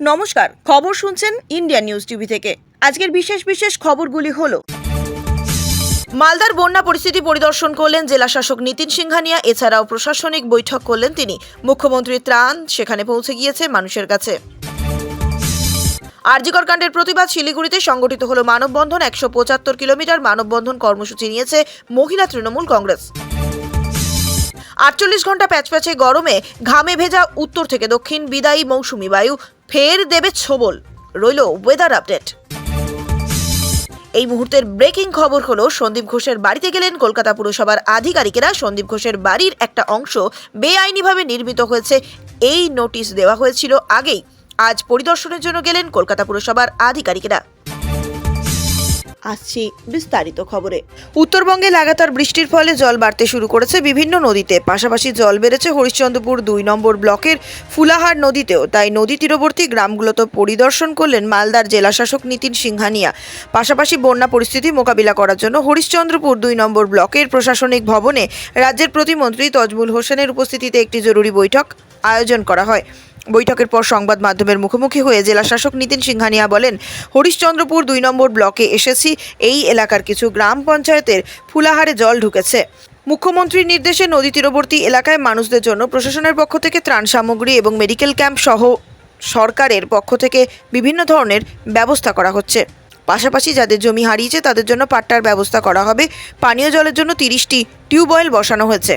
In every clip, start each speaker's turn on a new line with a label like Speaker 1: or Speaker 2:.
Speaker 1: নমস্কার, খবর শুনছেন ইন্ডিয়া নিউজ টিভি থেকে। আজকের বিশেষ বিশেষ খবরগুলি হলো মালদার বন্যা পরিস্থিতি পরিদর্শন করলেন জেলা শাসক নীতিন সিংহানিয়া, এছাড়াও প্রশাসনিক বৈঠক করলেন তিনি। মুখ্যমন্ত্রীর ত্রাণ সেখানে পৌঁছে গিয়েছে মানুষের কাছে। আরজিকর কাণ্ডের প্রতিবাদ শিলিগুড়িতে সংগঠিত হলো মানববন্ধন। একশো পঁচাত্তর কিলোমিটার মানববন্ধন কর্মসূচি নিয়েছে মহিলা তৃণমূল কংগ্রেস। আটচল্লিশ ঘণ্টা প্যাচপ্যাচে গরমে ঘামে ভেজা উত্তর থেকে দক্ষিণ বিদায়ী মৌসুমি বায়ু ফের দেবে ছবল। রইল ওয়েদার আপডেট এই মুহূর্তের ব্রেকিং খবর হলো, সন্দীপ ঘোষের বাড়িতে গেলেন কলকাতা পুরসভার আধিকারিকেরা। সন্দীপ ঘোষের বাড়ির একটা অংশ বেআইনিভাবে নির্মিত হয়েছে। এই নোটিশ দেওয়া হয়েছিল আগেই। আজ পরিদর্শনের জন্য গেলেন কলকাতা পুরসভার আধিকারিকেরা। আসছি বিস্তারিত খবরে। উত্তরবঙ্গে লাগাতার বৃষ্টির ফলে জল বাড়তে শুরু করেছে বিভিন্ন নদীতে। পাশাপাশি জল বেড়েছে হরিশ্চন্দ্রপুর দুই নম্বর ব্লকের ফুলাহার নদীতেও। তাই নদী তীরবর্তী গ্রামগুলোতে পরিদর্শন করলেন মালদার জেলাশাসক নীতিন সিংহানিয়া। পাশাপাশি বন্যা পরিস্থিতি মোকাবিলা করার জন্য হরিশ্চন্দ্রপুর দুই নম্বর ব্লকের প্রশাসনিক ভবনে রাজ্যের প্রতিমন্ত্রী তজমুল হোসেনের উপস্থিতিতে একটি জরুরি বৈঠক আয়োজন করা হয়। বৈঠকের পর সংবাদ মাধ্যমের মুখোমুখি হয়ে জেলা শাসক নীতিন সিংহানিয়া বলেন, হরিশ্চন্দ্রপুর দুই নম্বর ব্লকে এসেছি, এই এলাকার কিছু গ্রাম পঞ্চায়েতের ফুলাহারে জল ঢুকেছে। মুখ্যমন্ত্রীর নির্দেশে নদী তীরবর্তী এলাকায় মানুষদের জন্য প্রশাসনের পক্ষ থেকে ত্রাণ সামগ্রী এবং মেডিকেল ক্যাম্প সহ সরকারের পক্ষ থেকে বিভিন্ন ধরনের ব্যবস্থা করা হচ্ছে। পাশাপাশি যাদের জমি হারিয়েছে তাদের জন্য পাট্টার ব্যবস্থা করা হবে। পানীয় জলের জন্য তিরিশটি টিউবওয়েল বসানো হয়েছে।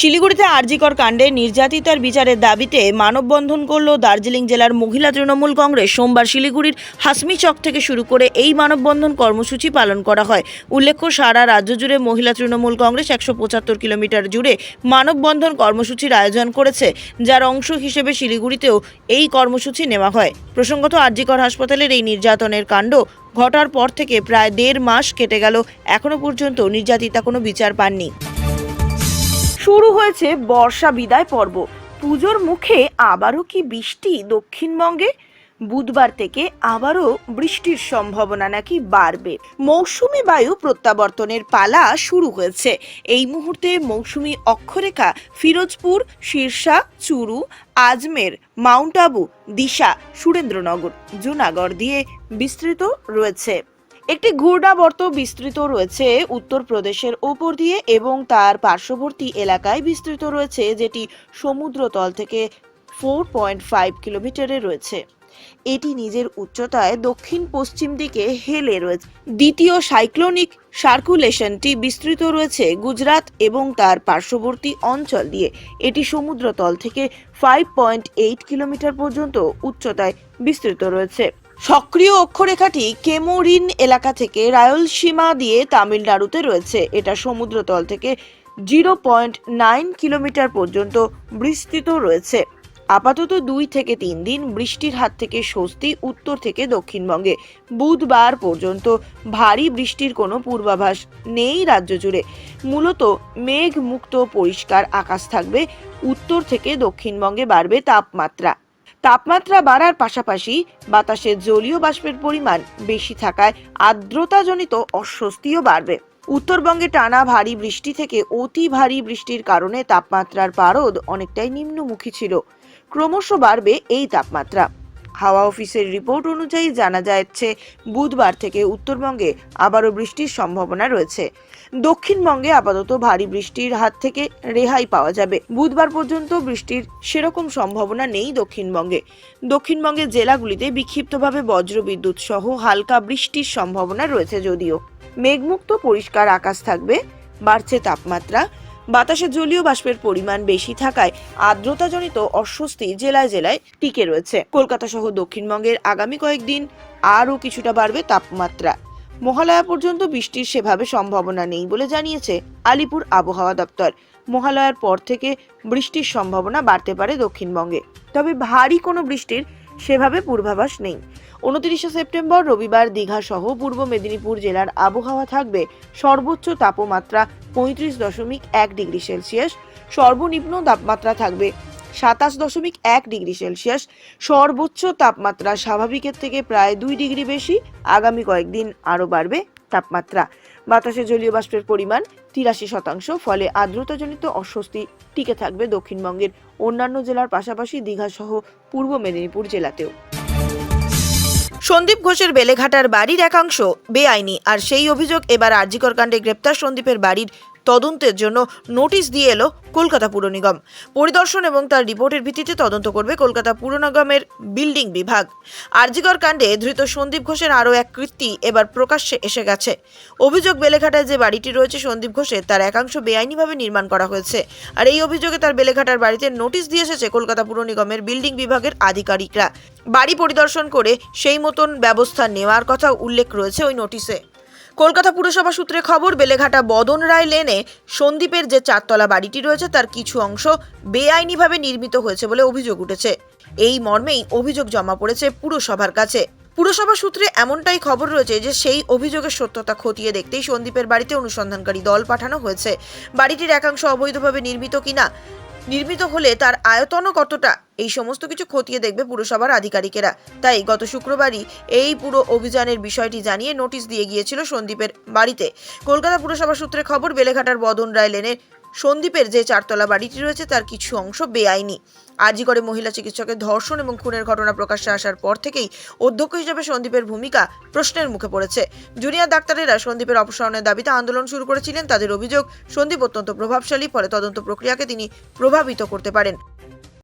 Speaker 1: শিলিগুড়িতে আরজিকর কাণ্ডে নির্যাতিতার বিচারের দাবিতে মানববন্ধন করল দার্জিলিং জেলার মহিলা তৃণমূল কংগ্রেস। সোমবার শিলিগুড়ির হাসমি চক থেকে শুরু করে এই মানববন্ধন কর্মসূচি পালন করা হয়। উল্লেখ্য, সারা রাজ্য জুড়ে মহিলা তৃণমূল কংগ্রেস একশো পঁচাত্তর কিলোমিটার জুড়ে মানববন্ধন কর্মসূচির আয়োজন করেছে, যার অংশ হিসেবে শিলিগুড়িতেও এই কর্মসূচি নেওয়া হয়। প্রসঙ্গত, আরজিকর হাসপাতালের এই নির্যাতনের কাণ্ড ঘটার পর থেকে প্রায় দেড় মাস কেটে গেল। এখনও পর্যন্ত নির্যাতিতা কোনো বিচার পাননি। শুরু হয়েছে বর্ষা বিদায় পর্ব। পুজোর মুখে আবারও কি বৃষ্টি দক্ষিণবঙ্গে? বুধবার থেকে আবারও বৃষ্টির সম্ভাবনা নাকি বাড়বে। মৌসুমি বায়ু প্রত্যাবর্তনের পালা শুরু হয়েছে। এই মুহূর্তে মৌসুমি অক্ষরেখা ফিরোজপুর শীর্ষা চুরু, আজমের, মাউন্ট আবু, দিশা, সুরেন্দ্রনগর, জুনাগড় দিয়ে বিস্তৃত রয়েছে। একটি ঘূর্ণাবর্ত বিস্তৃত রয়েছে উত্তরপ্রদেশের ওপর দিয়ে এবং তার পার্শ্ববর্তী এলাকায় বিস্তৃত রয়েছে, যেটি সমুদ্রতল থেকে ফোর পয়েন্ট ফাইভ কিলোমিটারে রয়েছে। এটি নিজের উচ্চতায় দক্ষিণ পশ্চিম দিকে হেলে রয়েছে। দ্বিতীয় সাইক্লোনিক সার্কুলেশনটি বিস্তৃত রয়েছে গুজরাট এবং তার পার্শ্ববর্তী অঞ্চল দিয়ে। এটি সমুদ্রতল থেকে ফাইভ পয়েন্ট এইট কিলোমিটার পর্যন্ত উচ্চতায় বিস্তৃত রয়েছে। সক্রিয় অক্ষরেখাটি কেমোরিন এলাকা থেকে রায়লসীমা দিয়ে তামিলনাড়ুতে রয়েছে। এটা সমুদ্রতল থেকে জিরো পয়েন্ট নাইন কিলোমিটার পর্যন্ত বিস্তৃত রয়েছে। আপাতত দুই থেকে তিন দিন বৃষ্টির হাত থেকে স্বস্তি, উত্তর থেকে দক্ষিণবঙ্গে। বুধবার পর্যন্ত ভারী বৃষ্টির কোনো পূর্বাভাস নেই রাজ্য জুড়ে। মূলত মেঘ মুক্ত পরিষ্কার আকাশ থাকবে, উত্তর থেকে দক্ষিণবঙ্গে বাড়বে তাপমাত্রা। তাপমাত্রা বাড়ার পাশাপাশি বাতাসে জলীয় বাষ্পের পরিমাণ বেশি থাকায় আর্দ্রতাজনিত অস্বস্তিও বাড়বে। উত্তরবঙ্গে টানা ভারী বৃষ্টি থেকে অতি ভারী বৃষ্টির কারণে তাপমাত্রার পারদ অনেকটাই নিম্নমুখী ছিল। ক্রমশ বাড়বে এই তাপমাত্রা। হাওয়া অফিসের রিপোর্ট অনুযায়ী জানা যাচ্ছে, বুধবার থেকে উত্তরবঙ্গে আবারও বৃষ্টির সম্ভাবনা রয়েছে। দক্ষিণবঙ্গে আপাতত ভারী বৃষ্টির হাত থেকে রেহাই পাওয়া যাবে। বুধবার পর্যন্ত বৃষ্টির সেরকম সম্ভাবনা নেই দক্ষিণবঙ্গে। দক্ষিণবঙ্গের জেলাগুলিতে বিক্ষিপ্তভাবে বজ্রবিদ্যুৎ সহ হালকা বৃষ্টির সম্ভাবনা রয়েছে যদিও। মেঘমুক্ত পরিষ্কার আকাশ থাকবে, বাড়ছে তাপমাত্রা বাতাসে জলীয় বাষ্পের পরিমাণ বেশি থাকায় আর্দ্রতাজনিত অস্বস্তি জেলায় জেলায় টিকে রয়েছে। কলকাতা সহ দক্ষিণবঙ্গের আগামী কয়েকদিন আরও কিছুটা বাড়বে তাপমাত্রা। মহালয়া পর্যন্ত বৃষ্টির সেভাবে সম্ভাবনা নেই বলে জানিয়েছে আলিপুর আবহাওয়া দপ্তর। মহালয়ার পর থেকে বৃষ্টির সম্ভাবনা বাড়তে পারে দক্ষিণবঙ্গে। তবে ভারী কোনো বৃষ্টির সেভাবে পূর্বাভাস নেই। উনত্রিশে সেপ্টেম্বর রবিবার দীঘা সহ পূর্ব মেদিনীপুর জেলার আবহাওয়া থাকবে সর্বোচ্চ তাপমাত্রা পঁয়ত্রিশ দশমিক এক ডিগ্রি সেলসিয়াস, সর্বনিম্ন তাপমাত্রা থাকবে সাতাশ দশমিক এক ডিগ্রি সেলসিয়াস, সর্বোচ্চ তাপমাত্রা স্বাভাবিকের থেকে প্রায় দুই ডিগ্রি বেশি। আগামী কয়েকদিন আরও বাড়বে তাপমাত্রা। বাতাসে জলীয় বাষ্পের পরিমাণ তিরাশি শতাংশ, ফলে আর্দ্রতাজনিত অস্বস্তি টিকে থাকবে দক্ষিণবঙ্গের অন্যান্য জেলার পাশাপাশি দীঘা সহ পূর্ব মেদিনীপুর জেলাতেও। সন্দীপ ঘোষের বেলেঘাটার বাড়ির একাংশ বেআইনি, আর সেই অভিযোগ এবার আরজিকর কাণ্ডে গ্রেপ্তার সন্দীপের বাড়ির তদন্তের জন্য নোটিশ দিয়ে এলো কলকাতা পুর নিগম। পরিদর্শন এবং তার রিপোর্টের ভিত্তিতে তদন্ত করবে কলকাতা পুর নিগমের বিল্ডিং বিভাগ। আরজিকর কাণ্ডে ধৃত সন্দীপ ঘোষের আরও এক কৃত্তি এবার প্রকাশ্যে এসে গেছে। অভিযোগ বেলেঘাটায় যে বাড়িটি রয়েছে সন্দীপ ঘোষের, তার একাংশ বেআইনিভাবে নির্মাণ করা হয়েছে। আর এই অভিযোগে তার বেলেঘাটার বাড়িতে নোটিশ দিয়ে এসেছে কলকাতা পুর নিগমের বিল্ডিং বিভাগের আধিকারিকরা। বাড়ি পরিদর্শন করে সেই মতন ব্যবস্থা নেওয়ার কথা উল্লেখ রয়েছে ওই নোটিশে। কলকাতা পুরসভা সূত্রে খবর, বেলেঘাটা বদন রায় লেনে সন্দীপের যে চারতলা বাড়িটি রয়েছে, তার কিছু অংশ বেআইনিভাবে নির্মিত হয়েছে বলে অভিযোগ উঠেছে। এই মর্মেই অভিযোগ জমা পড়েছে পুরসভার কাছে। পুরসভা সূত্রে এমনটাই খবর রয়েছে যে, সেই অভিযোগের সত্যতা খতিয়ে দেখতেই সন্দীপের বাড়িতে অনুসন্ধানকারী দল পাঠানো হয়েছে। বাড়িটির একাংশ অবৈধভাবে নির্মিত কিনা নির্মিত হলে তার আয়তনও কতটা? এই সমস্ত কিছু খতিয়ে দেখবে পুরসভার আধিকারিকেরা। তাই গত শুক্রবারই এই পুরো অভিযানের বিষয়টি জানিয়ে নোটিশ দিয়ে গিয়েছিল সন্দীপের বাড়িতে। কলকাতা পুরসভা সূত্রে খবর, বেলেঘাটার বদন রায় লেনের সন্দীপের যে চারতলা বাড়িটি রয়েছে তার কিছু অংশ বেআইনি। আরজি করে মহিলা চিকিৎসকের ধর্ষণ এবং খুনের ঘটনা প্রকাশ্যে আসার পর থেকেই অধ্যক্ষ হিসেবে সন্দীপের ভূমিকা প্রশ্নের মুখে পড়েছে। জুনিয়র ডাক্তারেরা সন্দীপের অপসারণের দাবিতে আন্দোলন শুরু করেছিলেন। তাদের অভিযোগ, সন্দীপ অত্যন্ত প্রভাবশালী, ফলে তদন্ত প্রক্রিয়াকে তিনি প্রভাবিত করতে পারেন।